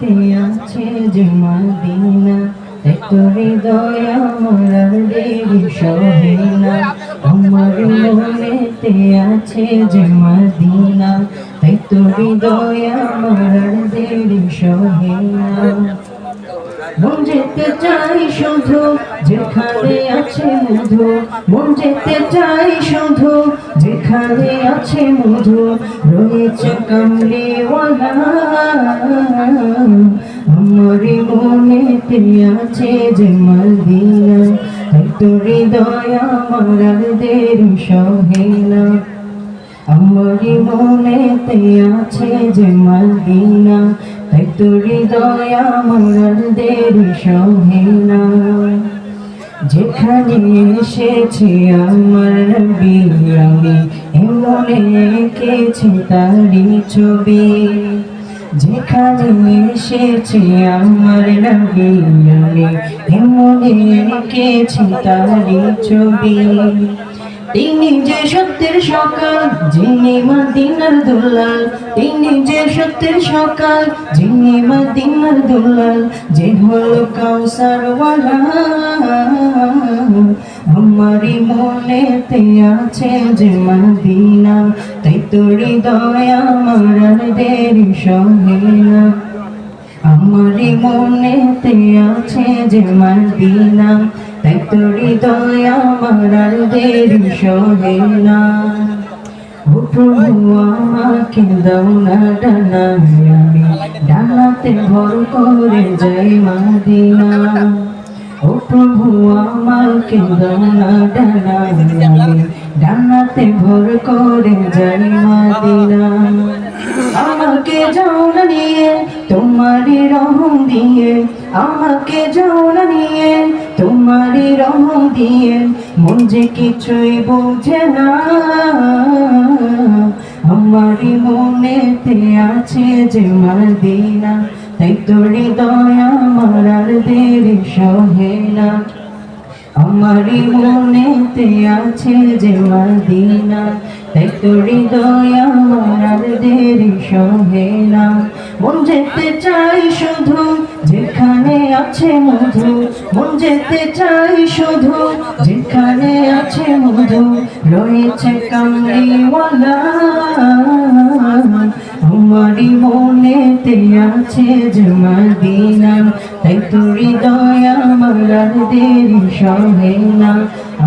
আছে যে মদিনা এত হৃদয় আমার দেরি সহে না আমার মনেতে আছে যে মদিনা এত হৃদয় আমার দেরি সহে না মন যেতে চাই শুধু, যেখানে আছে মধু। মন যেতে চাই শুধু, যেখানে আছে মধু। রয়েছে কামলিওয়ালা। আমার মনেতে আছে যে মদিনা এত হৃদয় আমার আর দেরি সহে না। আমার মনেতে আছে যে মদিনা তাই তো হৃদয় আমার আর দেরি সহে না যেখানে এসেছি আমার নবী, আমি এমনে এঁকেছি তারি ছবি। যেখানে এসেছি আমার নবী, আমি এমনে এঁকেছি তারি ছবি। তিনি যে সত্যের সকাল, যিনি মদিনার দুলাল। তিনি যে সত্যের সকাল, যিনি মদিনার দুলাল। যে হলো কাউসার আমারই মনেতে আছে যে মদিনা। তাই তো হৃদয় আমার দেরি সহে না। আমারই মনেতে আছে যে মদিনা। তাই তো হৃদয় আমার দেরি সহে না প্রভু আমাকে দাও না ডানা আমি ডানাতে ভর করে যাই মদিনা ও প্রভু আমাকে দাও না ডানা আমি ডানাতে ভর করে যাই মদিনা আমাকে যাও না নিয়ে তোমারই রহম দিয়ে, আমাকে যাও তোমারই রহম দিয়ে মন যে কিছুই বোঝে না। আমারই মনেতে আছে যে মদিনা তাই তো হৃদয় আমার আর দেরি সহে না। আমারই মনেতে আছে যে মদিনা তাই তো হৃদয় আমার আর দেরি সহে না। মন যেতে চাই আছে মধু, মন যেতে চাই শুধু। যেখানে আছে মধু, রয়েছে কামলিওয়ালা আমারই মনেতে আছে যে মদিনা তাই তো হৃদয় আমার দেরি সহে না।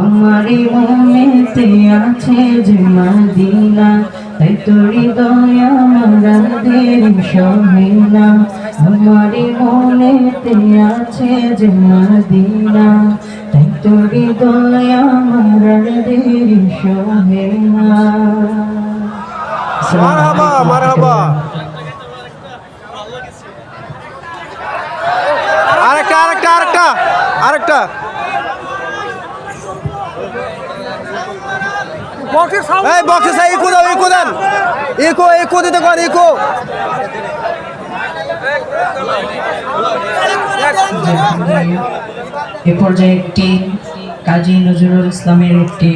আমারই মনেতে আছে যে মদিনা তাই তো দয়া আমার আর দেরি সহে না আমারই মনেতে আছে যে মদিনা। তাই তো হৃদয় আমার দেরি সহে মারহাবা মারহাবা। আরেকটা আরেকটা আরেকটা আরেকটা। এই বক্সে ইকো দাও ইকো দেন। ইকো একো দিতে কর একো এ পর্যায়ে একটি কাজী নজরুল ইসলামের একটি